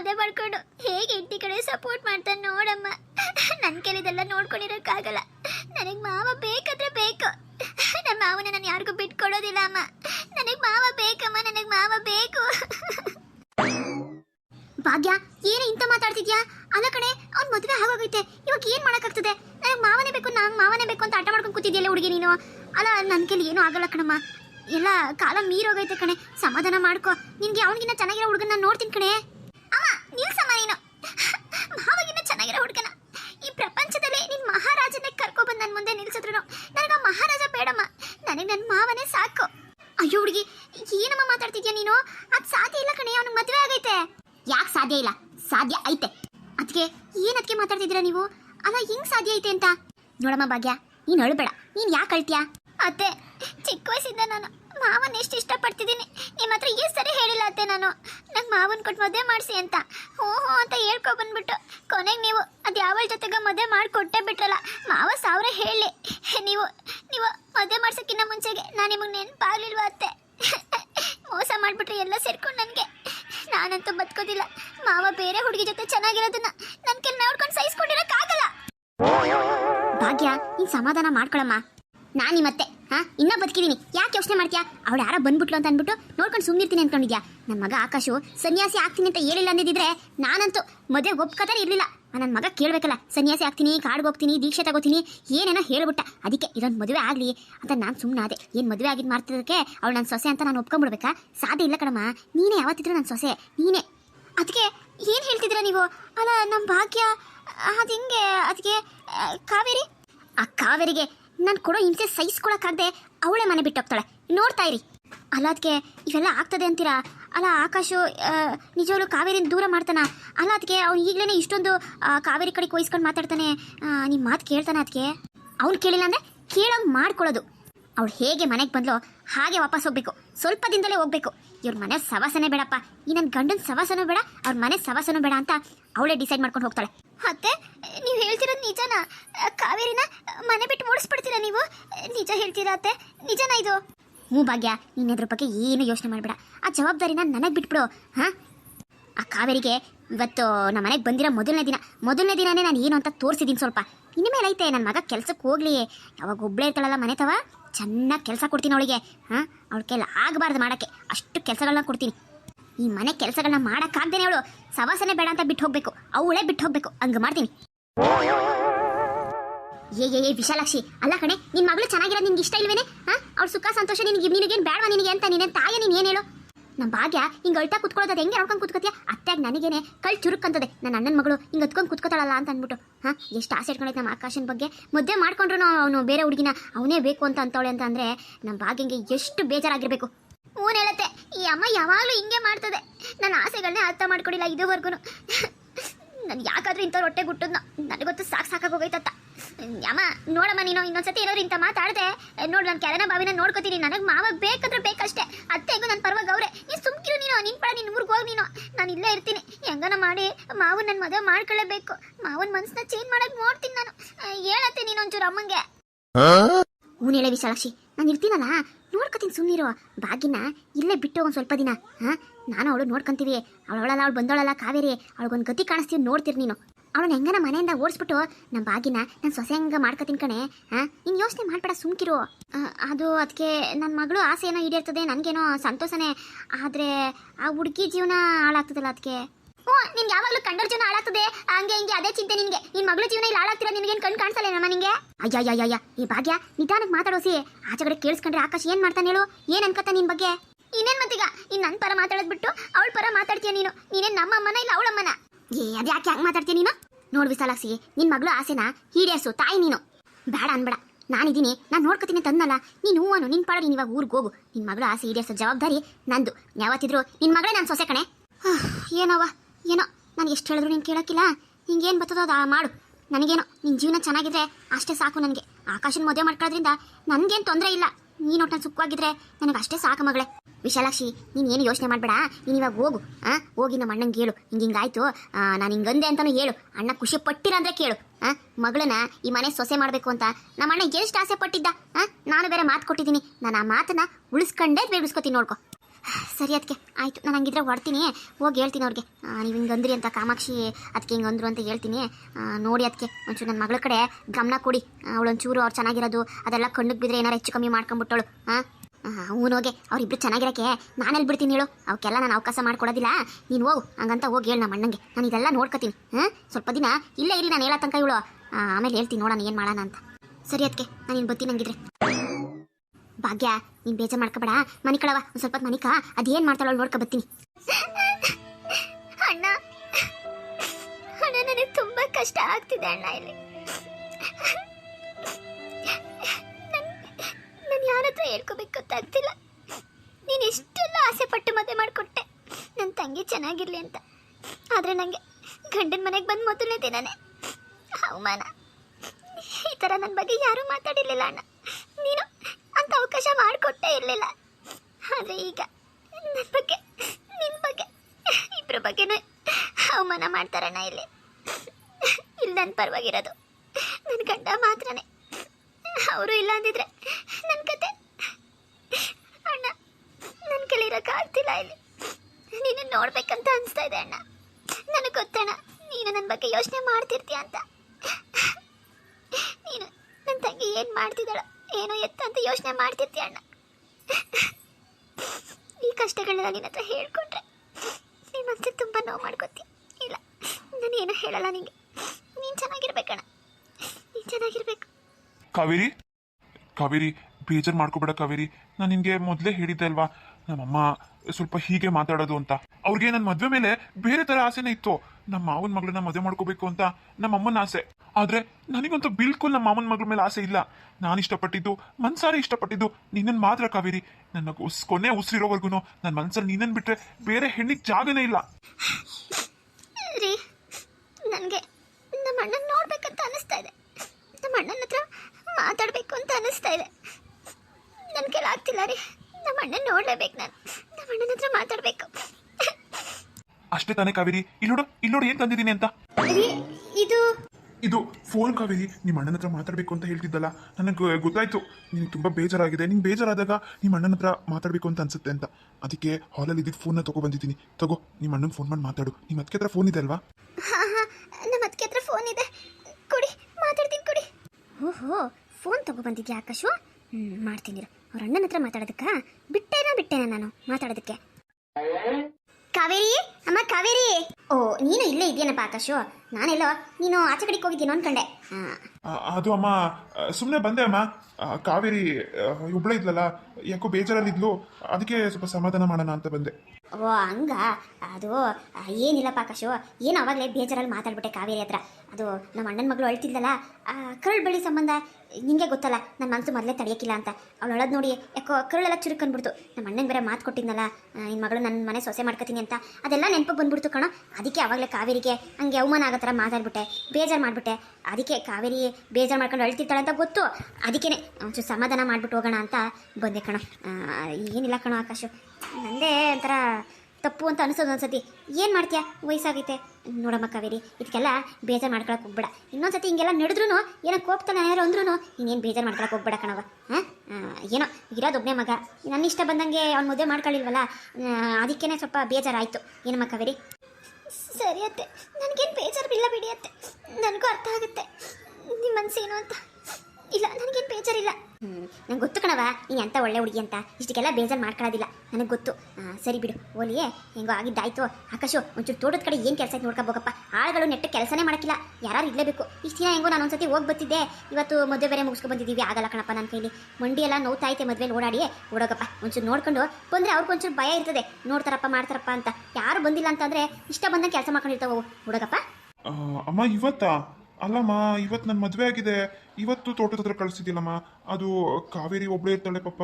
ಮದುವೆ ಮಾಡ್ಕೊಂಡು ಹೇಗೆ ಹೆಂಡತಿ ಕಡೆ ಸಪೋರ್ಟ್ ಮಾಡ್ತಾನೆ ನೋಡಮ್ಮ. ನನ್ನ ಕೈಲಿದೆಲ್ಲ ನೋಡ್ಕೊಂಡಿರೋಕ್ಕಾಗಲ್ಲ. ನನಗೆ ಮಾವ ಬೇಕಾದ್ರೆ ಬೇಕು. ನನ್ನ ಮಾವನ ನಾನು ಯಾರಿಗೂ ಬಿಟ್ಕೊಡೋದಿಲ್ಲ ಅಮ್ಮ. ನನಗೆ ಮಾವ ಬೇಕಮ್ಮ, ನನಗೆ ಮಾವ ಬೇಕು. ಭಾಗ್ಯ, ಏನು ಇಂತ ಮಾತಾಡ್ತಿದ್ಯಾ? ಅಲ್ಲ ಕಡೆ ಅವ್ನ್ ಮದುವೆ ಆಗೋಗೈತೆ. ಇವಾಗ ಏನು ಮಾಡೋಕ್ಕಾಗ್ತದೆ? ನನಗೆ ಮಾವನೇ ಬೇಕು ನಂಗೆ ಮಾವನೇ ಬೇಕು ಅಂತ ಆಟ ಮಾಡ್ಕೊಂಡು ಕೂತಿದ್ಯಲ್ಲ ಹುಡುಗಿ ನೀನು? ಅಲ್ಲ ನನ್ನ ಕೈಲಿ ಏನೂ ಆಗಲ್ಲ ಕಣಮ್ಮ. ಎಲ್ಲ ಕಾಲ ಮೀರೋಗೈತೆ ಕಣೆ. ಸಮಾಧಾನ ಮಾಡ್ಕೋ. ನಿನ್ಗೆ ಅವನಿಗಿನ್ನ ಚೆನ್ನಾಗಿರೋ ಹುಡುಗನ ನೋಡ್ತೀನಿ ಕಣೆ. ನಿಲ್ಸಮ್ಮ ನೀನು ಮಾವಗಿನ್ನ ಚೆನ್ನಾಗಿರೋ ಹುಡುಗನ. ಈ ಪ್ರಪಂಚದಲ್ಲಿ ನಿನ್ ಮಹಾರಾಜನೇ ಕರ್ಕೊ ಬಂದು ನನ್ನ ಮುಂದೆ ನಿಲ್ಸಿದ್ರು ನನಗೆ ಮಹಾರಾಜ ಬೇಡಮ್ಮ. ನನಗೆ ನನ್ನ ಮಾವನೇ ಸಾಕು. ಅಯ್ಯೋ ಹುಡುಗಿ, ಏನಮ್ಮ ಮಾತಾಡ್ತಿದ್ಯಾ ನೀನು? ಅದ್ ಸಾಧ್ಯ ಇಲ್ಲ ಕಣೆ, ಅವನಿಗೆ ಮದುವೆ ಆಗೈತೆ. ಯಾಕೆ ಸಾಧ್ಯ ಇಲ್ಲ? ಸಾಧ್ಯ ಐತೆ. ಅದಕ್ಕೆ ಏನ್ ಅದಕ್ಕೆ ಮಾತಾಡ್ತಿದ್ದೀರಾ ನೀವು? ಅಲ್ಲ ಹೆಂಗ್ ಸಾಧ್ಯ ಐತೆ ಅಂತ? ನೋಡಮ್ಮ ಭಾಗ್ಯ, ನೀನು ಅಳ್ಬೇಡ. ನೀನ್ ಯಾಕೆ ಅಳ್ತೀಯಾ? ಅತ್ತೆ, ಚಿಕ್ಕ ವಯಸ್ಸಿಂದ ನಾನು ಮಾವನ್ ಎಷ್ಟು ಇಷ್ಟಪಡ್ತಿದ್ದೀನಿ? ನಿಮ್ಮ ಹತ್ರ ಈ ಸರಿ ಹೇಳಿಲ್ಲ ಅತ್ತೆ ನಾನು. ನಂಗೆ ಮಾವನ್ ಕೊಟ್ಟು ಮದುವೆ ಮಾಡಿಸಿ ಅಂತ. ಹ್ಞೂ ಹ್ಞೂ ಅಂತ ಹೇಳ್ಕೊ ಬಂದ್ಬಿಟ್ಟು. ಕೊನೆಗೆ ನೀವು ಅದು ಯಾವಳ ಜೊತೆಗೆ ಮದುವೆ ಮಾಡಿ ಕೊಟ್ಟೇ ಬಿಟ್ರಲ್ಲ, ಮಾವ ಸಾವಿರ ಹೇಳಿ. ನೀವು ನೀವು ಮದುವೆ ಮಾಡ್ಸೋಕ್ಕಿಂತ ಮುಂಚೆಗೆ ನಾನು ನಿಮಗೆ ನೆನಪಾಗ್ಲಿಲ್ವ ಅತ್ತೆ? ಮೋಸ ಮಾಡಿಬಿಟ್ರೆ ಎಲ್ಲ ಸೇರ್ಕೊಂಡು ನನಗೆ. ನಾನಂತೂ ಬದುಕೋದಿಲ್ಲ. ಮಾವ ಬೇರೆ ಹುಡುಗಿ ಜೊತೆ ಚೆನ್ನಾಗಿರೋದನ್ನ ನನ್ನ ಕೆಲ ನೋಡ್ಕೊಂಡು ಸಹಿಸ್ಕೊಂಡಿರೋಕ್ಕಾಗಲ್ಲ. ಭಾಗ್ಯ, ನೀನು ಸಮಾಧಾನ ಮಾಡ್ಕೊಳಮ್ಮ. ನಾನು ನಿಮ್ಮತ್ತೆ. ಹಾ, ಇನ್ನ ಬದುಕಿದೀನಿ. ಯಾಕೆ ಯೋಚನೆ ಮಾಡ್ತೀಯಾ? ಅವಳು ಯಾರೋ ಬಂದ್ಬಿಟ್ಲು ಅಂತ ಅಂದ್ಬಿಟ್ಟು ನೋಡ್ಕೊಂಡು ಸುಮ್ಮನಿರ್ತೀನಿ ಅನ್ಕೊಂಡಿದ್ಯಾ? ನನ್ನ ಮಗ ಆಕಾಶು ಸನ್ಯಾಸಿ ಆಗ್ತೀನಿ ಅಂತ ಹೇಳಿಲ್ಲ ಅಂದಿದ್ರೆ ನಾನಂತೂ ಮದುವೆಗೆ ಒಪ್ಕೋತಾನೆ ಇರಲಿಲ್ಲ. ನನ್ನ ಮಗ ಕೇಳಬೇಕಲ್ಲ, ಸನ್ಯಾಸಿ ಆಗ್ತೀನಿ, ಕಾಡ್ಗೆ ಹೋಗ್ತೀನಿ, ದೀಕ್ಷೆ ತಗೋತೀನಿ, ಏನೇನೋ ಹೇಳ್ಬಿಟ್ಟ. ಅದಕ್ಕೆ ಇದೊಂದು ಮದುವೆ ಆಗಲಿ ಅಂತ ನಾನು ಸುಮ್ಮನೆ ಅದೇ ಏನು ಮದುವೆ ಆಗಿದ್ದು ಮಾಡ್ತಿದ್ದಕ್ಕೆ ಅವಳು ನನ್ನ ಸೊಸೆ ಅಂತ ನಾನು ಒಪ್ಕೊಂಡ್ಬಿಡ್ಬೇಕಾ ಸಾಧ್ಯ ಇಲ್ಲ ಕಣಮ್ಮ. ನೀನೇ ಯಾವತ್ತಿದ್ರು ನನ್ನ ಸೊಸೆ. ನೀನೇ. ಅದಕ್ಕೆ ಏನು ಹೇಳ್ತಿದ್ದೀರಾ ನೀವು? ಅಲ್ಲ ನಮ್ಮ ಭಾಗ್ಯ, ಅದು ಹಿಂಗೆ ಅದಕ್ಕೆ ಕಾವೇರಿ? ಆ, ಕಾವೇರಿಗೆ ನಾನು ಕೊಡೋ ಹಿಂಸೆ ಸಹಿಸ್ಕೊಳಕ್ಕಾಗದೆ ಅವಳೇ ಮನೆ ಬಿಟ್ಟೋಗ್ತಾಳೆ. ನೋಡ್ತಾ ಇರಿ. ಅಲ್ಲ ಅದಕ್ಕೆ ಇವೆಲ್ಲ ಆಗ್ತದೆ ಅಂತೀರಾ? ಅಲ್ಲ, ಆಕಾಶು ನಿಜವಾಗ್ಲೂ ಕಾವೇರಿನ ದೂರ ಮಾಡ್ತಾನ? ಅಲ್ಲ ಅದಕ್ಕೆ ಅವ್ನು ಈಗಲೇ ಇಷ್ಟೊಂದು ಕಾವೇರಿ ಕಡೆ ಕೊಯ್ಸ್ಕೊಂಡು ಮಾತಾಡ್ತಾನೆ. ನಿಮ್ಮ ಮಾತು ಕೇಳ್ತಾನೆ ಅದಕ್ಕೆ ಅವ್ನು ಕೇಳಿಲ್ಲ ಅಂದರೆ ಕೇಳಂಗೆ ಮಾಡ್ಕೊಳ್ಳೋದು. ಅವ್ಳು ಹೇಗೆ ಮನೆಗೆ ಬಂದ್ಲೋ ಹಾಗೆ ವಾಪಸ್ ಹೋಗ್ಬೇಕು. ಸ್ವಲ್ಪ ದಿನದಲ್ಲೇ ಹೋಗ್ಬೇಕು. ಇವ್ರ ಮನೆ ಸವಾಸನೆ ಬೇಡಪ್ಪ. ಈ ನನ್ನ ಗಂಡನ ಸವಾಸನೂ ಬೇಡ, ಅವ್ರ ಮನೆ ಸವಾಸನೂ ಬೇಡ ಅಂತ ಅವಳೇ ಡಿಸೈಡ್ ಮಾಡ್ಕೊಂಡು ಹೋಗ್ತಾಳೆ. ಅತ್ತೆ, ನೀವು ಹೇಳ್ತಿರೋದು ನಿಜನಾ? ಕಾವೇರಿನ ಮನೆ ಬಿಟ್ಟು ಓಡಿಸ್ಬಿಡ್ತೀರಾ ನೀವು? ನಿಜ ಹೇಳ್ತೀರಾ ಅತ್ತೆ? ನಿಜನಾ ಇದು? ಹ್ಞೂ ಭಾಗ್ಯ, ನೀನು ಬಗ್ಗೆ ಏನು ಯೋಚನೆ ಮಾಡಬೇಡ. ಆ ಜವಾಬ್ದಾರಿನ ನನಗೆ ಬಿಟ್ಬಿಡು, ಹಾಂ? ಆ ಕಾವೇರಿಗೆ ಇವತ್ತು ನಮ್ಮ ಮನೆಗೆ ಬಂದಿರೋ ಮೊದಲನೇ ದಿನ, ಮೊದಲನೇ ದಿನನೇ ನಾನು ಏನು ಅಂತ ತೋರಿಸಿದ್ದೀನಿ ಸ್ವಲ್ಪ. ಇನ್ಮೇಲೆ ಮೇಲೆ ಐತೆ ನನ್ನ ಮಗ ಕೆಲ್ಸಕ್ಕೆ ಹೋಗ್ಲಿ ಯಾವಾಗ ಒಬ್ಬಳೇ ಇರ್ತಾಳಲ್ಲ ಮನೆ ತವ? ಚೆನ್ನಾಗಿ ಕೆಲಸ ಕೊಡ್ತೀನಿ ಅವಳಿಗೆ, ಹಾಂ? ಅವಳ ಕೈಲಿ ಆಗಬಾರ್ದು ಮಾಡೋಕ್ಕೆ. ಅಷ್ಟು ಕೆಲಸಗಳನ್ನ ಕೊಡ್ತೀನಿ. ಈ ಮನೆ ಕೆಲಸಗಳನ್ನ ಮಾಡೋಕ್ಕಾಗ್ದೇನೆ ಅವಳು ಸವಾಸನೆ ಬೇಡ ಅಂತ ಬಿಟ್ಟು ಹೋಗ್ಬೇಕು. ಅವಳೇ ಬಿಟ್ಟು ಹೋಗ್ಬೇಕು. ಹಂಗ ಮಾಡ್ತೀನಿ. ಏ ಏ ವಿಶಾಲಾಕ್ಷಿ. ಅಲ್ಲ ಕಣೆ, ನಿನ್ ಮಗಳು ಚೆನ್ನಾಗಿರೋದು ನಿನ್ಗೆ ಇಷ್ಟ ಇಲ್ವೇನೆ? ಹಾ? ಅವ್ಳ ಸುಖ, ಸಂತೋಷ ನಿನಗೆ ನಿನಗೇನು ಬೇಡವಾ ನಿನಗೆ ಅಂತ ನಿನ್ನ ತಾಯಿ ನೀನು ಏನು ಹೇಳು? ನಮ್ಮ ಭಾಗ್ಯ ಹಿಂಗೆ ಅಳ್ತಾ ಕುತ್ಕೊಳ್ಳೋದು ಹೆಂಗೆ ನೋಡ್ಕೊಂಡು ಕುತ್ಕೋತೀಯ? ಅತ್ತೆಗೆ ನನಗೇನೆ ಕಳ್ ಚುರುಕಂತದೆ ನನ್ನ ಅಣ್ಣನ ಮಗಳು ಹಿಂಗೆ ಹತ್ಕೊಂಡು ಕುತ್ಕೋತಾಳಲ್ಲ ಅಂತ ಅಂದ್ಬಿಟ್ಟು. ಹಾಂ? ಎಷ್ಟು ಆಸೆ ಇಟ್ಕೊಂಡೈತೆ ನಮ್ಮ ಆಕಾಶನ ಬಗ್ಗೆ. ಮದುವೆ ಮಾಡ್ಕೊಂಡ್ರು ಅವನು ಬೇರೆ ಹುಡುಗಿನ. ಅವನೇ ಬೇಕು ಅಂತ ಅಂತವಳೆ ಅಂತ ಅಂದರೆ ನಮ್ಮ ಭಾಗ್ಯಂಗೆ ಎಷ್ಟು ಬೇಜಾರಾಗಿರ್ಬೇಕು. ಹ್ಞೂ ಹೇಳತ್ತೆ. ಈ ಅಮ್ಮ ಯಾವಾಗಲೂ ಹಿಂಗೆ ಮಾಡ್ತದೆ. ನನ್ನ ಆಸೆಗಳನ್ನೇ ಅರ್ಥ ಮಾಡ್ಕೊಡಿಲ್ಲ ಇದುವರೆಗೂ ನಾನು ಯಾಕಾದ್ರೂ ಇಂಥವ್ರು ಹೊಟ್ಟೆ ಗುಟ್ಟದ್ನ ನನಗೊತ್ತು ಸಾಕು ಸಾಕಾಗಿ ಹೋಗೈತತ್ತ ಅಮ್ಮ ನೋಡಮ್ಮ ನೀನು ಇನ್ನೊಂದ್ಸತಿ ಇರೋರು ಇಂಥ ಮಾತಾಡದೆ. ನೋಡು ನಾನು ಕೆರೆನ ಬಾವಿನ ನೋಡ್ಕೋತೀನಿ. ನನಗೆ ಮಾವ ಬೇಕಾದ್ರೆ ಬೇಕಷ್ಟೇ. ಅತ್ತೆಗೂ ನನ್ನ ಪರವಾಗಿ ಅವ್ರೆ. ನೀನು ಸುಮ್ಕಿರು ನೀನು ನಿನ್ ಪಡ ನೀನು ಊರಿಗೆ ಹೋಗಿ ನೀನು. ನಾನು ಇಲ್ಲೇ ಇರ್ತೀನಿ. ಹೆಂಗನ ಮಾಡಿ ಮಾವು ನನ್ನ ಮದುವೆ ಮಾಡ್ಕೊಳ್ಳೇಬೇಕು ಮಾವನ್ ಮನ್ಸನ್ನ ಚೇಂಜ್ ಮಾಡಕ್ ನೋಡ್ತೀನಿ ನಾನು. ಹೇಳತ್ತೆ ನೀನು ಒಂಚೂರು ಅಮ್ಮಂಗೆ ಹ್ಞೂ ಹೇಳೆ ವಿಶಾಲಾಕ್ಷಿ. ನಾನು ಇರ್ತೀನಲ್ಲ? ನೋಡ್ಕೊತೀನಿ ಸುಮ್ಮನಿರು ಬಾಗಿನ ಇಲ್ಲೇ ಬಿಟ್ಟು ಒಂದು ಸ್ವಲ್ಪ ದಿನ. ಹಾಂ? ನಾನು ಅವಳು ನೋಡ್ಕೊಂತೀವಿ. ಅವಳವಳಲ್ಲ ಅವಳು ಬಂದವಳಲ್ಲ ಕಾವೇರಿ. ಅವಳಿಗೊಂದು ಗತಿ ಕಾಣಿಸ್ತೀವಿ ನೋಡ್ತೀರಿ ನೀನು. ಅವಳನ್ನ ಹೆಂಗನ ಮನೆಯಿಂದ ಓಡಿಸ್ಬಿಟ್ಟು ನಮ್ಮ ಬಾಗಿನ ನಾನು ಸೊಸೆ ಹಂಗೆ ಮಾಡ್ಕೊತೀನಿ ಕಣೆ. ಹಾಂ? ನೀನು ಯೋಚನೆ ಮಾಡ್ಬೇಡ ಸುಮ್ಕಿರು. ಅದು ಅದಕ್ಕೆ ನನ್ನ ಮಗಳು ಆಸೆ ಏನೋ ಈಡೇರ್ತದೆ, ನನಗೇನೋ ಸಂತೋಷನೇ. ಆದರೆ ಆ ಹುಡುಗಿ ಜೀವನ ಹಾಳಾಗ್ತದಲ್ಲ ಅದಕ್ಕೆ ಹ್ಞೂ ನಿನ್ಗೆ ಯಾವಾಗಲೂ ಕಂಡರ ಜೀವನ ಹಾಳಾಗ್ತದೆ? ಹಂಗೆ ಹಿಂಗೆ ಅದೇ ಚಿಂತೆ ನಿನಗೆ. ನಿನ್ನ ಮಗಳು ಜೀವನ ಇಲ್ಲಿ ಹಾಳಾಗ್ತಿರೋ ನಿನಗೇನು ಕಣ್ ಕಾಣಿಸಲ್ಲ ನಮ್ಮ ನಿಂಗೆ? ಅಯ್ಯಯ್ಯಯ್ಯ ಈ ಭಾಗ್ಯ ನಿಧಾನಕ್ಕೆ ಮಾತಾಡೋಸಿ ಆಚೆ ಕಡೆ ಕೇಳಿಸ್ಕೊಂಡ್ರೆ ಆಕಾಶ ಏನು ಮಾಡ್ತಾನೆ ಹೇಳು? ಏನು ಅನ್ಕತ್ತ ನಿನ್ನ ಬಗ್ಗೆ? ಇನ್ನೇನ್ ಮತ್ತೀಗ? ಇನ್ ನನ್ನ ಪರ ಮಾತಾಡೋದ್ಬಿಟ್ಟು ಅವಳ ಪರ ಮಾತಾಡ್ತೀಯ ನೀನು? ನೀನೇನು ನಮ್ಮ ಅಮ್ಮನ ಇಲ್ಲ ಅವಳಮ್ಮನ ಏ ಅದು ಯಾಕೆ ಹಂಗೆ ಮಾತಾಡ್ತೀಯ ನೀನು? ನೋಡು ವಿಶಾಲಾಕ್ಷಿ ನಿನ್ ಮಗಳು ಆಸೆನಾ ಈಡೇರ್ಸು, ತಾಯಿ ನೀನು. ಬೇಡ ಅನ್ಬೇಡ. ನಾನಿದ್ದೀನಿ, ನಾನು ನೋಡ್ಕೊತೀನಿ ತಂದಲ್ಲ ನೀನು ಹೂವನು, ನಿನ್ ಪಾಡ್ರಿ ನೀನು ಇವಾಗ ಊರಿಗೆ ಹೋಗು. ನಿನ್ ಮಗಳು ಆಸೆ ಈಡೇರ್ಸೋ ಜವಾಬ್ದಾರಿ ನಂದು. ಯಾವತ್ತಿದ್ರು ನಿನ್ ಮಗಳೇ ನಾನು ಸೊಸೆ ಕಣೆ. ಏನವ್ವ ಏನೋ ನಾನು ಎಷ್ಟು ಹೇಳಿದ್ರು ನೀನು ಕೇಳೋಕ್ಕಿಲ್ಲ. ಹಿಂಗೇನು ಬರ್ತದೋ ಅದು ಮಾಡು. ನನಗೇನು ನಿನ್ನ ಜೀವನ ಚೆನ್ನಾಗಿದ್ರೆ ಅಷ್ಟೇ ಸಾಕು ನನಗೆ. ಆಕಾಶನ ಮದುವೆ ಮಾಡ್ಕೊಳ್ಳೋದ್ರಿಂದ ನನಗೇನು ತೊಂದರೆ ಇಲ್ಲ. ನೀನು ಒಟ್ಟು ಸುಖವಾಗಿದ್ರೆ ನನಗೆ ಅಷ್ಟೇ ಸಾಕು ಮಗಳೇ. ವಿಶಾಲಾಕ್ಷಿ, ನೀನು ಏನು ಯೋಚನೆ ಮಾಡಬೇಡ. ನೀನು ಇವಾಗ ಹೋಗು. ಆ, ಹೋಗಿ ನಮ್ಮ ಅಣ್ಣಂಗೆ ಹೇಳು. ಹಿಂಗೆ ಹಿಂಗಾಯ್ತು ನಾನು ಹಿಂಗಂದೆ ಅಂತಲೂ ಹೇಳು. ಅಣ್ಣ ಖುಷಿ ಪಟ್ಟಿರಂದ್ರೆ ಕೇಳು. ಹಾಂ ಮಗಳನ್ನ ಈ ಮನೆ ಸೊಸೆ ಮಾಡಬೇಕು ಅಂತ ನಮ್ಮ ಅಣ್ಣ ಎಷ್ಟು ಆಸೆ ಪಟ್ಟಿದ್ದ? ಹಾಂ ನಾನು ಬೇರೆ ಮಾತು ಕೊಟ್ಟಿದ್ದೀನಿ. ನಾನು ಆ ಮಾತನ್ನ ಉಳಿಸ್ಕೊಂಡೇ ಬೆಳೆಸ್ಕೊತೀನಿ ನೋಡ್ಕೊ. ಸರಿ ಅದಕ್ಕೆ ಆಯಿತು, ನಾನು ಹಂಗಿದ್ರೆ ಹೊಡ್ತೀನಿ ಹೋಗಿ ಹೇಳ್ತೀನಿ ಅವ್ರಿಗೆ. ನೀವು ಹಿಂಗೆ ಅಂದ್ರಿ ಅಂತ ಕಾಮಾಕ್ಷಿ ಅದಕ್ಕೆ ಹಿಂಗೆ ಅಂದರು ಅಂತ ಹೇಳ್ತೀನಿ. ನೋಡಿ ಅದಕ್ಕೆ ಒಂಚೂರು ನನ್ನ ಮಗಳ ಕಡೆ ಗಮನ ಕೊಡಿ. ಅವಳೊಂಚೂರು ಅವ್ರು ಚೆನ್ನಾಗಿರೋದು, ಅದೆಲ್ಲ ಕಣ್ಣಿಗೆ ಬಿದ್ದರೆ ಏನಾರು ಹೆಚ್ಚು ಕಮ್ಮಿ ಮಾಡ್ಕೊಂಬಿಟ್ಟಳು ಹಾಂ ಹೋಗಿ. ಅವ್ರಿಬ್ರು ಚೆನ್ನಾಗಿರಕ್ಕೆ ನಾನೆಲ್ಲಿ ಬಿಡ್ತೀನಿ ಹೇಳು. ಅವಕ್ಕೆಲ್ಲ ನಾನು ಅವಕಾಶ ಮಾಡ್ಕೊಡೋದಿಲ್ಲ. ನೀನು ಹೋಗು. ಹಂಗಂತ ಹೋಗಿ ಹೇಳು ನಮ್ಮ ಅಣ್ಣಂಗೆ. ನಾನು ಇದೆಲ್ಲ ನೋಡ್ಕೊತೀನಿ. ಹಾಂ ಸ್ವಲ್ಪ ದಿನ ಇಲ್ಲೇ ಇರಿ ನಾನು ಹೇಳೋ ತನಕ ಇವಳು. ಆಮೇಲೆ ಹೇಳ್ತೀನಿ ನೋಡೋಣ ಏನು ಮಾಡೋಣ ಅಂತ. ಸರಿ ಅದಕ್ಕೆ ನಾನು ಇನ್ನು ಬತ್ತೀನಿ ಹಂಗಿದ್ರೆ. ಭಾಗ್ಯ ನೀನ್ ಬೇಜಾರು ಮಾಡ್ಕೋಬೇಡ. ಮನಿ ಕಳವ ಒಂದ್ ಸ್ವಲ್ಪ ಮನಿಕ ಅದೇನ್ ಮಾಡ್ತಾಳ ನೋಡ್ಕೊ ಬರ್ತೀನಿ. ಅಣ್ಣ ಅಣ್ಣ, ನನಗೆ ತುಂಬಾ ಕಷ್ಟ ಆಗ್ತಿದೆ ಅಣ್ಣ ಇಲ್ಲಿ. ನಾನು ಯಾರ ಹತ್ರ ಹೇಳ್ಕೋಬೇಕು ಗೊತ್ತಾಗ್ತಿಲ್ಲ. ನೀನು ಎಷ್ಟೆಲ್ಲ ಆಸೆ ಪಟ್ಟು ಮದುವೆ ಮಾಡಿಕೊಟ್ಟೆ. ನನ್ನ ತಂಗಿ ಚೆನ್ನಾಗಿರ್ಲಿ ಅಂತ. ಆದ್ರೆ ನನಗೆ ಗಂಡನ ಮನೆಗೆ ಬಂದು ಮೊದಲನೇ ದಿನನೇ ಅವಮಾನ. ಈ ಥರ ನನ್ನ ಬಗ್ಗೆ ಯಾರೂ ಮಾತಾಡಿರ್ಲಿಲ್ಲ ಅಣ್ಣ. ನೀನು ಅಂತ ಅವಕಾಶ ಮಾಡಿಕೊಟ್ಟೇ ಇರಲಿಲ್ಲ. ಆದರೆ ಈಗ ನನ್ನ ಬಗ್ಗೆ ನಿನ್ನ ಬಗ್ಗೆ ಇಬ್ಬರ ಬಗ್ಗೆನೂ ಅವಮಾನ ಮಾಡ್ತಾರಣ್ಣ ಇಲ್ಲಿ. ಇಲ್ಲಿ ನನ್ನ ಪರವಾಗಿರೋದು. ನನ್ನ ಗಂಡ ಮಾತ್ರನೇ. ಅವರು ಇಲ್ಲ ಅಂದಿದ್ರೆ ನನ್ನ ಕತೆ. ಅಣ್ಣ ನನ್ನ ಕೈಲಿರೋಕ್ಕಾಗ್ತಿಲ್ಲ ಇಲ್ಲಿ. ನೀನು ನೋಡ್ಬೇಕಂತ ಅನಿಸ್ತಾ ಇದೆ ಅಣ್ಣ. ನನಗೆ ಗೊತ್ತಣ್ಣ, ನೀನು ನನ್ನ ಬಗ್ಗೆ ಯೋಚನೆ ಮಾಡ್ತಿರ್ತೀಯ ಅಂತ. ನೀನು ನನ್ನ ತಂಗಿ ಏನು ಮಾಡ್ತಿದ್ದಾಳ. ಏನೋ ಎತ್ತ ಅಂತ ಯೋಚನೆ ಮಾಡ್ತಿರ್ತಿ ಅಣ್ಣ? ಈ ಕಷ್ಟಗಳನ್ನ ನಿನ್ನ ಹತ್ರ ಹೇಳ್ಕೊಂಡ್ರೆ ನಿಮ್ಮ ಮನಸ್ಸಿಗೆ ತುಂಬ ನೋವು ಮಾಡ್ಕೋತಿ. ಇಲ್ಲ, ನಾನು ಏನು ಹೇಳಲ್ಲ ನಿಂಗೆ. ನೀನು ಚೆನ್ನಾಗಿರ್ಬೇಕಣ್ಣ ನೀನು ಚೆನ್ನಾಗಿರ್ಬೇಕು. ಕಾವೇರಿ ಕಾವೇರಿ, ಬೇಜಾರು ಮಾಡ್ಕೋಬೇಡ ಕಾವೇರಿ. ನಾನು ನಿನಗೆ ಮೊದಲೇ ಹೇಳಿದ್ದೆ ಅಲ್ವಾ? ನಮ್ಮಮ್ಮ ಸ್ವಲ್ಪ ಹೀಗೆ ಮಾತಾಡೋದು ಅಂತ. ಅವ್ರಿಗೆ ನನ್ನ ಮದ್ವೆ ಮೇಲೆ ಬೇರೆ ತರ ಆಸೆನೇ ಇತ್ತು. ನಮ್ಮ ಮಾವನ ಮಗಳನ್ನ ಮದುವೆ ಮಾಡ್ಕೋಬೇಕು ಅಂತ ನಮ್ಮ ಅಮ್ಮನ ಆಸೆ. ಆದ್ರೆ ನನಗಂತೂ ಬಿಲ್ಕುಲ್ ನಮ್ಮ ಮಾವನ ಮಗಳ ಮೇಲೆ ಆಸೆ ಇಲ್ಲ. ನಾನು ಇಷ್ಟಪಟ್ಟಿದ್ದು, ಮನ್ಸಾರೆ ಇಷ್ಟಪಟ್ಟಿದ್ದು ನಿನ್ನನ್ನು ಮಾತ್ರ ಕಾವೇರಿ. ನನ್ನ ಕೊನೆ ಉಸಿರಿರೋವರೆಗೂ ನನ್ನ ಮನ್ಸಲ್ಲಿ ನಿನ್ನನ್ ಬಿಟ್ರೆ ಬೇರೆ ಹೆಣ್ಣಿಗೆ ಜಾಗನೇ ಇಲ್ಲ. ನನಗೆ ನಮ್ಮ ಅಣ್ಣನ ನೋಡ್ಬೇಕಂತ ಅನಿಸ್ತಾ ಇದೆ. ನಮ್ಮ ಅಣ್ಣನ ಮಾತಾಡಬೇಕು ಅಂತ ಅನಿಸ್ತಾ ಇದೆ. ನನ್ನ ಕೆಲ ರೀ. ನಮ್ಮ ಅಣ್ಣನ ನೋಡ್ಲೇಬೇಕು ನಾನು. ನಮ್ಮ ಅಣ್ಣನ ಹತ್ರ ಮಾತಾಡಬೇಕು. ಅಷ್ಟೇ ತಾನೇ ಕಾವೇರಿ? ಇಲ್ಲೋಡು ಇಲ್ಲೋಡು ಏನ್ ತಂದಿದ್ದೀನಿ ಅಂತ. ಇದು. ಇದು ಫೋನ್ ಕಾವೇರಿ ನಿಮ್ಮ ಅಣ್ಣನ ಹತ್ರ ಮಾತಾಡಬೇಕು ಅಂತ ಹೇಳ್ತಿದ್ದಲ್ಲ. ನನಗೆ ಗೊತ್ತಾಯ್ತು ನಿನಗೆ ತುಂಬ ಬೇಜಾರಾಗಿದೆ. ನಿಂಗೆ ಬೇಜಾರಾದಾಗ ನಿಮ್ಮ ಅಣ್ಣನ ಹತ್ರ ಮಾತಾಡಬೇಕು ಅಂತ ಅನ್ಸುತ್ತೆ ಅಂತ. ಅದಕ್ಕೆ ಹಾಲಲ್ಲಿ ಇದ್ದಿದ್ದು ಫೋನ್ನ ತಗೋ ಬಂದಿದ್ದೀನಿ. ತಗೋ ನಿಮ್ಮ ಅಣ್ಣನ ಫೋನ್ ಮಾಡಿ ಮಾತಾಡು. ನಿಮ್ಮ ಅದಕ್ಕೆ ಹತ್ರ ಫೋನ್ ಇದೆ ಅಲ್ವಾ? ನಮ್ಮ ಅದಕ್ಕೆ ಹತ್ರ ಫೋನ್ ಇದೆ. ಕೊಡಿ ಮಾತಾಡ್ತೀನಿ ಕೊಡಿ. ಓಹೋ ಫೋನ್ ತಗೊಬಂದಿದ್ಯಾ ಆಕಾಶು? ಹ್ಞೂ ಮಾಡ್ತೀನಿ ಅವ್ರ ಅಣ್ಣನ ಹತ್ರ ಮಾತಾಡೋದಕ್ಕ ಬಿಟ್ಟೇನಾ ಬಿಟ್ಟೇನಾ ನಾನು ಮಾತಾಡೋದಕ್ಕೆ? ಕಾವೇರಿ? ಅಮ್ಮ, ಕಾವೇರಿ. ಓ, ನೀನು ಇಲ್ಲೇ ಇದೆಯೇನಪ್ಪ ಆಕಾಶು? ನಾನೆಲ್ಲೋ ನೀನು ಆಚೆ ಕಡೆಗೆ ಹೋಗಿದ್ದೀನೋ ಅನ್ಕೊಂಡೆ. ಹಾಂ. ಅದು ಅಮ್ಮ ಸುಮ್ಮನೆ ಬಂದೆ ಅಮ್ಮ. ಕಾವೇರಿ ಒಬ್ಬಳೇ ಇದ್ಲಲ್ಲ, ಯಾಕೋ ಬೇಜಾರಲ್ಲಿದ್ಲು. ಅದಕ್ಕೆ ಸ್ವಲ್ಪ ಸಮಾಧಾನ ಮಾಡೋಣ ಅಂತ ಬಂದೆ. ಓ, ಹಂಗ? ಅದು ಏನಿಲ್ಲಪ್ಪ ಕಶು ಏನು ಅವಾಗಲೇ ಬೇಜಾರಲ್ಲಿ ಮಾತಾಡ್ಬಿಟ್ಟೆ ಕಾವೇರಿ ಹತ್ರ. ಅದು ನಮ್ಮ ಅಣ್ಣನ ಮಗಳು ಅಳ್ತಿದ್ಲಲ್ಲ, ಆ ಬಳಿ ಸಂಬಂಧ ನಿಂಗೆ ಗೊತ್ತಲ್ಲ ನನ್ನ ಮನಸ್ಸು ಮೊದಲೇ ತಡೆಯೋಕ್ಕಿಲ್ಲ ಅಂತ. ಅವಳು ಅಳದ್ ನೋಡಿ, ಯಾಕೋ ಕರಳೆಲ್ಲ ಚುರುಕನ್ಬಿಡ್ತು. ನಮ್ಮ ಅಣ್ಣನ ಬೇರೆ ಮಾತು ಕೊಟ್ಟಿದ್ನಲ್ಲ ನಿನ್ನ ಮಗಳು ನನ್ನ ಮನೆ ಸೊಸೆ ಮಾಡ್ಕೊತೀನಿ ಅಂತ. ಅದೆಲ್ಲ ನೆನಪು ಬಂದ್ಬಿಡ್ತು ಕಣ. ಅದಕ್ಕೆ ಅವಾಗಲೇ ಕಾವೇರಿಗೆ ಹಂಗೆ ಅವಮಾನ ಆಗೋ ಮಾತಾಡ್ಬಿಟ್ಟೆ, ಬೇಜಾರು ಮಾಡಿಬಿಟ್ಟೆ. ಅದಕ್ಕೆ ಕಾವೇರಿ ಬೇಜಾರು ಮಾಡ್ಕೊಂಡು ಅಳ್ತಿರ್ತಾಳೆ ಅಂತ ಗೊತ್ತು. ಅದಕ್ಕೇ ಒಂಚೂರು ಸಮಾಧಾನ ಮಾಡ್ಬಿಟ್ಟು ಹೋಗೋಣ ಅಂತ ಬಂದೆ ಕಣೋ. ಏನಿಲ್ಲ ಕಣೋ ಆಕಾಶು. ನಂದೇ ಒಂಥರ ತಪ್ಪು ಅಂತ ಅನಿಸೋದು ಒಂದ್ಸತಿ. ಏನು ಮಾಡ್ತೀಯಾ? ವಯಸ್ಸಾಗೈತೆ. ನೋಡಮ್ಮ ಕಾವೇರಿ ಇದಕ್ಕೆಲ್ಲ ಬೇಜಾರು ಮಾಡ್ಕೊಳಕ್ಕೆ ಹೋಗ್ಬೇಡ. ಇನ್ನೊಂದ್ಸತಿ ಹಿಂಗೆಲ್ಲ ನಡೆದ್ರೂ ಏನೋ ಕೋಪ್ತಾನೆ ಯಾರು ಅಂದ್ರೂ ಇನ್ನೇನು ಬೇಜಾರು ಮಾಡ್ಕೊಳಕ್ಕೆ ಹೋಗ್ಬೇಡ ಕಣವ ಹಾಂ? ಏನೋ ಇರೋದೊಬ್ಬನೇ ಮಗ. ನನ್ನ ಇಷ್ಟ ಬಂದಂಗೆ ಅವ್ನು ಮದುವೆ ಮಾಡ್ಕೊಳ್ಳಿಲ್ವಲ್ಲ ಅದಕ್ಕೇ ಸ್ವಲ್ಪ ಬೇಜಾರಾಯಿತು. ಏನಮ್ಮ ಕಾವೇರಿ? ಸರಿ ಅತ್ತೆ. ನನಗೇನು ಬೇಜಾರು ಬಿಡಿ ಅತ್ತೆ. ನನಗೂ ಅರ್ಥ ಆಗುತ್ತೆ. ನಿಮ್ಮ ಮನಸ್ಸೇನು ಅಂತ ಇಲ್ಲ, ನನಗೇನು ಬೇಜಾರಿಲ್ಲ. ಹ್ಞೂ ನಂಗೆ ಗೊತ್ತು ಕಣವ ನೀನು ಎಂತ ಒಳ್ಳೆ ಹುಡುಗಿ ಅಂತ. ಇಷ್ಟಕ್ಕೆಲ್ಲ ಬೇಜಾರು ಮಾಡ್ಕೊಳ್ಳೋದಿಲ್ಲ ನನಗೆ ಗೊತ್ತು. ಸರಿ ಬಿಡು. ಓಲಿಯೇ, ಹೆಂಗೋ ಆಗಿದ್ದಾಯ್ತು. ಆಕಾಶು, ಒಂಚೂರು ತೋಟದ ಕಡೆ ಏನು ಕೆಲಸ ನೋಡ್ಕೋಬೋಗಪ್ಪ ಆಳುಗಳು ನೆಟ್ಟ ಕೆಲಸನೇ ಮಾಡಕ್ಕಿಲ್ಲ. ಯಾರು ಇರಲೇಬೇಕು. ಇಷ್ಟು ದಿನ ಹೆಂಗೋ ನಾನು ಒಂದ್ಸತಿ ಹೋಗಿ ಬರ್ತಿದ್ದೆ. ಇವತ್ತು ಮದುವೆ ಬೇರೆ ಮುಗಿಸ್ಕೊ ಬಂದಿದ್ದೀವಿ ಆಗಲ್ಲ ಕಣಪ್ಪ ನನ್ನ ಕೈಲಿ. ಮಂಡಿ ಎಲ್ಲ ನೋವ್ತಾಯ್ತೆ ಮದುವೆಲಿ ಓಡಾಡಿ. ಓಡೋಗಪ್ಪ, ಒಂಚೂರು ನೋಡ್ಕೊಂಡು ಬಂದರೆ ಅವ್ರಿಗೊಂಚೂರು ಭಯ ಇರ್ತದೆ. ನೋಡ್ತಾರಪ್ಪ, ಮಾಡ್ತಾರಪ್ಪ ಅಂತ. ಯಾರು ಬಂದಿಲ್ಲ ಅಂತಂದರೆ ಇಷ್ಟ ಬಂದಂಗೆ ಕೆಲಸ ಮಾಡ್ಕೊಂಡಿರ್ತಾವೆ ಹುಡುಗಪ್ಪ ಅಮ್ಮ, ಇವತ್ತಾ? ಅಲ್ಲಮ್ಮ ಇವತ್ತು ನನ್ನ ಮದುವೆ ಆಗಿದೆ. ಇವತ್ತು ತೋಟದ ಹತ್ರ ಕಳಿಸಿದ್ದಿಲ್ಲಮ್ಮ. ಅದು ಕಾವೇರಿ ಒಬ್ಳೇ ಇರ್ತಾಳೆ ಪಾಪ.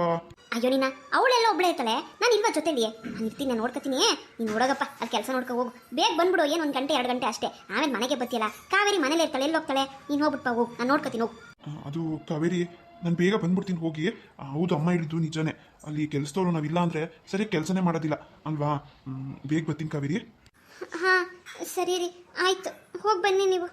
ಅಯ್ಯೋ ನಿನ್ನ ಅವಳೆಲ್ಲ ಒಬ್ಳೆ ಇರ್ತಾಳೆ? ನಾನು ಇಲ್ವಾ ಜೊತೆಲಿ ನಾನು ಇರ್ತೀನಿ ನಾನು ನೋಡ್ಕೊತೀನಿ. ನೀನು ನೋಡೋಗಪ್ಪ ಅದು ಕೆಲಸ ನೋಡ್ಕೊ ಹೋಗು. ಬೇಗ ಬಂದ್ಬಿಡು ಏನು ಒಂದು ಗಂಟೆ ಎರಡು ಗಂಟೆ ಅಷ್ಟೇ. ಆಮೇಲೆ ಮನೆಗೆ ಬರ್ತಿಲ್ಲ ಕಾವೇರಿ ಮನೇಲಿ ಇರ್ತಾಳೆ ಎಲ್ಲಿ ಹೋಗ್ತಾಳೆ? ನೀನು ಹೋಗ್ಬಿಟ್ಟು ಹೋಗು. ನಾನು ನೋಡ್ಕೊತೀನಿ ಹೋಗು. ಅದು ಕಾವೇರಿ ನಾನು ಬೇಗ ಬಂದ್ಬಿಡ್ತೀನಿ ಹೋಗಿ. ಹೌದು ಅಮ್ಮ ಹೇಳಿದ್ದು ನಿಜಾನೆ. ಅಲ್ಲಿ ಕೆಲಸದವ್ರು ನಾವಿಲ್ಲ ಅಂದರೆ ಸರಿ ಕೆಲಸನೇ ಮಾಡೋದಿಲ್ಲ. ಅಲ್ವಾ? ಬೇಗ ಬರ್ತೀನಿ ಕಾವೇರಿ. ಹಾಂ ಸರಿ ರೀ. ಆಯ್ತು. ಹೋಗಿ ಬನ್ನಿ ನೀವು.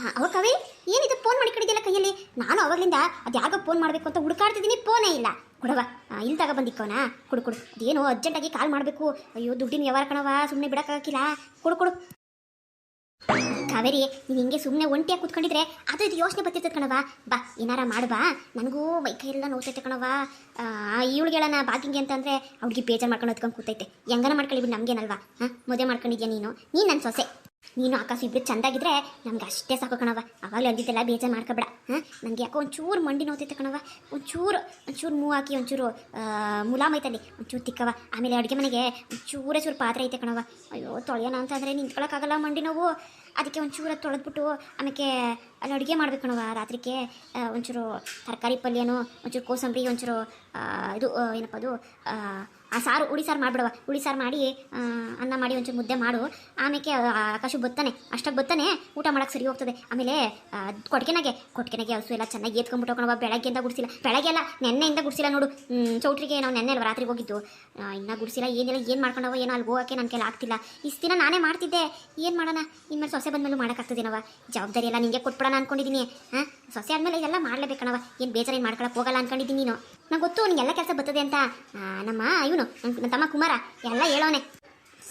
ಹಾಂ ಅವ್ರ ಕಾವೇರಿ ಏನಿದು ಫೋನ್ ಮಾಡಿ ಕಡಿದೆಲ್ಲ ಕೈಯಲ್ಲಿ? ನಾನು ಅವಾಗಲಿಂದ ಅದು ಯಾರಿಗೋ ಫೋನ್ ಮಾಡಬೇಕು ಅಂತ ಹುಡುಕಾಡ್ತಿದ್ದೀನಿ ಫೋನೇ ಇಲ್ಲ. ಕೊಡವ ಇಲ್ಲಿ ತಗ ಬಂದಿಕ್ಕೋನಾ? ಕೊಡು ಕೊಡು. ಅದೇನು ಅರ್ಜೆಂಟಾಗಿ ಕಾಲ್ ಮಾಡಬೇಕು. ಅಯ್ಯೋ, ದುಡ್ಡಿನ ವ್ಯವಹಾರ ಕಣವ ಸುಮ್ಮನೆ ಬಿಡೋಕ್ಕಾಗಿಲ್ಲ ಕೊಡು ಕೊಡು. ಕಾವೇರಿ, ನೀನು ಹಿಂಗೆ ಸುಮ್ಮನೆ ಒಂಟಿಯಾಗಿ ಕೂತ್ಕೊಂಡಿದ್ರೆ ಅದು ಇದು ಯೋಚನೆ ಬರ್ತಿರ್ತದೆ ಕಣವ ಬಾ, ಏನಾರ ಮಾಡ್ಬಾ ನನಗೂ ಮೈ ಕೈ ಎಲ್ಲ ನೋವ್ತೈತೆ ಕಣವ ಇವಳಿಗೆ ಹೇಳೋಣ ಅಂತಂದರೆ ಅಂತಂದ್ರೆ ಅವ್ಳಿಗೆ ಬೇಜಾರು ಮಾಡ್ಕೊಂಡು ಹೊತ್ಕೊಂಡು ಕೂತೈತೆ. ಹೆಂಗಾರ ಮಾಡ್ಕೊಳ್ಳಿ ಬಿಡು, ನಮಗೇನಲ್ವಾ? ಹಾಂ, ಮದುವೆ ಮಾಡ್ಕೊಂಡಿದ್ಯಾ ನೀನು? ನೀನು ನನ್ನ ಸೊಸೆ. ನೀನು ಆಕಾಶ ಇಬ್ರು ಚಂದಾಗಿದ್ರೆ ನಮ್ಗೆ ಅಷ್ಟೇ ಸಾಕು ಕಣವ ಅವಾಗಲೇ ಅಲ್ಲಿದ್ದೆಲ್ಲ ಬೇಜಾರು ಮಾಡ್ಕೊಬೇಡ, ಹಾಂ? ನನಗೆ ಯಾಕೋ ಒಂಚೂರು ಮಂಡಿ ನೋತೈತೆ ಕಣವ ಒಂಚೂರು ಒಂಚೂರು ಮೂವ್ ಹಾಕಿ, ಒಂಚೂರು ಮುಲಾಮ್ ಐತಲ್ಲಿ. ಒಂಚೂರು ತಿಕ್ಕವ ಆಮೇಲೆ ಅಡುಗೆ ಮನೆಗೆ ಒಂಚೂರೇ ಚೂರು ಪಾತ್ರೆ ಐತೆ ಕಣವ ಅಯ್ಯೋ, ತೊಳೆಯೋಣ ಅಂತಂದರೆ ನಿಂತ್ಕೊಳ್ಳೋಕ್ಕಾಗಲ್ಲ ಮಂಡಿ ನೋವು. ಅದಕ್ಕೆ ಒಂಚೂರು ತೊಳೆದ್ಬಿಟ್ಟು ಆಮೇಲೆ ಅಲ್ಲಿ ಅಡುಗೆ ಮಾಡ್ಬೇಕು ಕಣವ ರಾತ್ರಿಗೆ ಒಂಚೂರು ತರಕಾರಿ ಪಲ್ಯನೋ ಒಂಚೂರು ಕೋಸಂಬರಿ ಒಂಚೂರು ಇದು ಏನಪ್ಪ ಅದು ಆ, ಸಾರು ಉಳಿ ಸಾರು ಮಾಡಿಬಿಡವ ಉಳಿ ಸಾರು ಮಾಡಿ ಅನ್ನ ಮಾಡಿ ಒಂಚೂರು ಮುದ್ದೆ ಮಾಡು. ಆಮೇಲೆ ಆಕಾಶ ಬತ್ತಾನೆ ಅಷ್ಟಾಗಿ ಬತ್ತಾನೆ ಊಟ ಮಾಡಕ್ಕೆ ಸರಿ ಹೋಗ್ತದೆ. ಆಮೇಲೆ ಕೊಟ್ಕೆನಾಗೆ ಕೊಟ್ಕೆನಾಗೆ ಹಸು ಎಲ್ಲ ಚೆನ್ನಾಗಿ ಎತ್ಕೊಂಡ್ಬಿಟ್ಟು ಕಣವ ಬೆಳಗ್ಗೆಯಿಂದ ಗುಡಿಸಿಲ್ಲ. ಬೆಳಗ್ಗೆ ಎಲ್ಲ ನೆನ್ನೆಯಿಂದ ಗುಡಿಸಿಲ್ಲ ನೋಡು. ಚೌಟ್ರಿಗೆ ನಾವು ನೆನ್ನೆ ಅಲ್ಲಿ ರಾತ್ರಿಗೆ ಹೋಗಿದ್ದು. ಇನ್ನೂ ಇನ್ನ ಗುಡಿಸಿಲ್ಲ ಏನಿಲ್ಲ ಏನು ಮಾಡ್ಕೊಂಡವ ಏನೋ ಅಲ್ಲಿ ಹೋಗೋಕ್ಕೆ ನನ್ನ ಕೈಲಿ ಆಗ್ತಿಲ್ಲ. ಇಷ್ಟು ದಿನ ನಾನೇ ಮಾಡ್ತಿದ್ದೆ. ಏನು ಮಾಡೋಣ? ಇನ್ಮೇಲೆ ಸೊಸೆ ಬಂದ್ಮೇಲೆ ಮಾಡೋಕ್ಕಾಗ್ತದೇನವ ಜವಾಬ್ದಾರಿ ಎಲ್ಲ ನಿಂಗೆ ಕೊಟ್ಬಿಡೋಣ. ಅನ್ಕೊಂಡಿದ್ದೀನಿ ಹಾಂ? ಸೊಸೆ ಆದಮೇಲೆ ಇದೆಲ್ಲ ಮಾಡಲೇಬೇಕಣವ ಏನು ಬೇಜಾರು ಏನು ಮಾಡ್ಕೊಳಕ್ಕೆ ಹೋಗಲ್ಲ ಅನ್ಕೊಂಡಿದ್ದೀನಿ ನೀನು. ನಂಗೆ ಗೊತ್ತು ನಿಂಗೆಲ್ಲ ಕೆಲಸ ಬರ್ತದೆ ಅಂತ. ನಮ್ಮ ಇವನು ನನ್ನ ತಮ್ಮ ಕುಮಾರ, ಎಲ್ಲ ಹೇಳೋನೆ.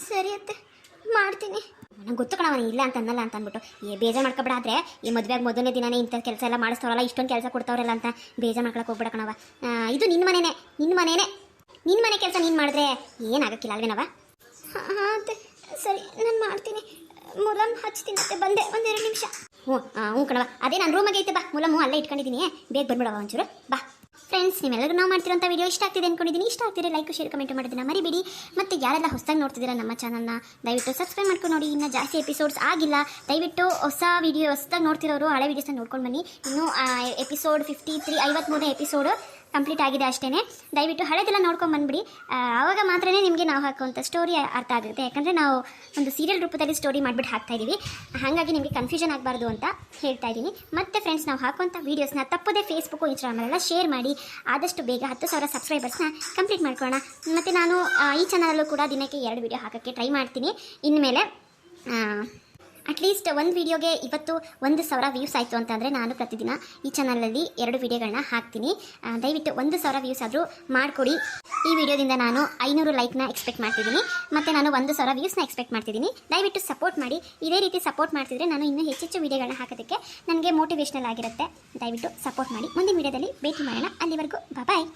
ಸರಿ ಅತ್ತೆ, ಮಾಡ್ತೀನಿ. ನಂಗೆ ಗೊತ್ತು ಕಣವ ನೀನ್ ಇಲ್ಲ ಅಂತ ಅನ್ನಲ್ಲ ಅಂತ ಅಂದ್ಬಿಟ್ಟು. ಏ, ಬೇಜಾರು ಮಾಡ್ಕೊಬೇಡ ಆದ್ರೆ, ಈ ಮದುವೆಗೆ ಮೊದಲನೇ ದಿನನೇ ಇಂಥ ಕೆಲಸ ಎಲ್ಲ ಮಾಡಿಸ್ತಾವಲ್ಲ ಇಷ್ಟೊಂದು ಕೆಲಸ ಕೊಡ್ತಾವ್ರಲ್ಲ ಅಂತ ಬೇಜಾರು ಮಾಡ್ಕೊಳಕ್ಕೆ ಹೋಗ್ಬೇಡ ಕಣವ ಇದು ನಿನ್ನ ಮನೆನೇ ನಿನ್ನ ಮನೆನೇ. ನಿನ್ನ ಮನೆ ಕೆಲಸ ನೀನು ಮಾಡಿದ್ರೆ ಏನಾಗಕ್ಕಿಲ್ಲ ಅಲ್ವೇನವ ಹಾಂ ಸರಿ, ನಾನು ಮಾಡ್ತೀನಿ. ಮುಲಮ್ ಹಚ್ತೀನಿ ಮತ್ತೆ ಬಂದೆ, ಒಂದೆರಡು ನಿಮಿಷ. ಹ್ಞೂ ಹ್ಞೂ ಕಣವ ಅದೇ ನಾನು ರೂಮಾಗೆ ಐತೆ ಬಾ. ಮುಲಮ್ಮು ಅಲ್ಲೇ ಇಟ್ಕೊಂಡಿದ್ದೀನಿ. ಬೇಗ ಬಂದ್ಬಿಡವ ಒಂಚೂರು. ಬಾ. ಫ್ರೆಂಡ್ಸ್ ನಿಮ್ಮೆಲ್ಲರೂ ನಾವು ಮಾಡ್ತಿರೋಂಥ ವಿಡಿಯೋ ಇಷ್ಟ ಆಗ್ತಿದೆ ಅಂದ್ಕೊಂಡಿದ್ದೀನಿ ಇಷ್ಟ ಆಗ್ತಿದ್ರೆ ಲೈಕ್ ಶೇರ್ ಕಮೆಂಟ್ ಮಾಡೋದನ್ನ ಮರಿಬೇಡಿ. ಮತ್ತು ಯಾರೆಲ್ಲ ಹೊಸದಾಗಿ ನೋಡ್ತಿದ್ದೀರಾ ನಮ್ಮ ಚಾನಲ್ನ ದಯವಿಟ್ಟು ಸಬ್ಸ್ಕ್ರೈಬ್ ಮಾಡ್ಕೊಂಡು ನೋಡಿ. ಇನ್ನೂ ಜಾಸ್ತಿ ಎಪಿಸೋಡ್ಸ್ ಆಗಿಲ್ಲ. ದಯವಿಟ್ಟು ಹೊಸ ವಿಡಿಯೋ ಹೊಸದಾಗಿ ನೋಡ್ತಿರೋರು, ಹಳೆ ವೀಡಿಯೋಸ್ನ ನೋಡ್ಕೊಂಡು ಬನ್ನಿ. ಇನ್ನೂ ಎಪಿಸೋಡ್ ಫಿಫ್ಟಿ ತ್ರೀ ಐವತ್ತ್ಮೂರನೇ ಎಪಿಸೋಡು ಕಂಪ್ಲೀಟ್ ಆಗಿದೆ ಅಷ್ಟೇ ದಯವಿಟ್ಟು ಹಳೆದೆಲ್ಲ ನೋಡ್ಕೊಂಡು ಬಂದ್ಬಿಡಿ. ಆವಾಗ ಮಾತ್ರ ನಿಮಗೆ ನಾವು ಹಾಕುವಂಥ ಸ್ಟೋರಿ ಅರ್ಥ ಆಗುತ್ತೆ. ಯಾಕಂದರೆ ನಾವು ಒಂದು ಸೀರಿಯಲ್ ರೂಪದಲ್ಲಿ ಸ್ಟೋರಿ ಮಾಡಿಬಿಟ್ಟು ಹಾಕ್ತಾ ಇದ್ದೀವಿ ಹಾಗಾಗಿ ನಿಮಗೆ ಕನ್ಫ್ಯೂಷನ್ ಆಗಬಾರ್ದು ಅಂತ ಹೇಳ್ತಾ ಇದ್ದೀನಿ ಮತ್ತೆ ಫ್ರೆಂಡ್ಸ್ ನಾವು ಹಾಕುವಂಥ ವೀಡಿಯೋಸ್ನ ತಪ್ಪದೇ ಫೇಸ್ಬುಕ್ಕು ಇನ್ಸ್ಟಾಗ್ರಾಮಲ್ಲೆಲ್ಲ ಶೇರ್ ಮಾಡಿ ಆದಷ್ಟು ಬೇಗ ಹತ್ತು ಸಾವಿರ ಸಬ್ಸ್ಕ್ರೈಬರ್ಸ್ನ ಕಂಪ್ಲೀಟ್ ಮಾಡ್ಕೊಳ್ಳೋಣ. ಮತ್ತು ನಾನು ಈ ಚಾನಲಲ್ಲೂ ಕೂಡ ದಿನಕ್ಕೆ ಎರಡು ವೀಡಿಯೋ ಹಾಕೋಕ್ಕೆ ಟ್ರೈ ಮಾಡ್ತೀನಿ. ಇನ್ಮೇಲೆ ಅಟ್ಲೀಸ್ಟ್ ಒಂದು ವಿಡಿಯೋಗೆ ಇವತ್ತು ಒಂದು ಸಾವಿರ ವ್ಯೂಸ್ ಆಯಿತು ಅಂತಂದರೆ ನಾನು ಪ್ರತಿದಿನ ಈ ಚಾನಲಲ್ಲಿ ಎರಡು ವೀಡಿಯೋಗಳನ್ನ ಹಾಕ್ತೀನಿ. ದಯವಿಟ್ಟು ಒಂದು ಸಾವಿರ ವ್ಯೂಸ್ ಆದರೂ ಮಾಡಿಕೊಡಿ. ಈ ವಿಡಿಯೋದಿಂದ ನಾನು ಐನೂರು ಲೈಕ್ನ ಎಕ್ಸ್ಪೆಕ್ಟ್ ಮಾಡ್ತಿದ್ದೀನಿ. ಮತ್ತು ನಾನು ಒಂದು ಸಾವಿರ ವ್ಯೂಸ್ನ ಎಕ್ಸ್ಪೆಕ್ಟ್ ಮಾಡ್ತಿದ್ದೀನಿ. ದಯವಿಟ್ಟು ಸಪೋರ್ಟ್ ಮಾಡಿ. ಇದೇ ರೀತಿ ಸಪೋರ್ಟ್ ಮಾಡ್ತಿದ್ರೆ ನಾನು ಇನ್ನೂ ಹೆಚ್ಚೆಚ್ಚು ವೀಡಿಯೋಗಳನ್ನ ಹಾಕೋದಕ್ಕೆ ನನಗೆ ಮೋಟಿವೇಶ್ನಲ್ ಆಗಿರುತ್ತೆ. ದಯವಿಟ್ಟು ಸಪೋರ್ಟ್ ಮಾಡಿ. ಮುಂದಿನ ವಿಡಿಯೋದಲ್ಲಿ ಭೇಟಿ ಮಾಡೋಣ. ಅಲ್ಲಿವರೆಗೂ ಬಾಯ್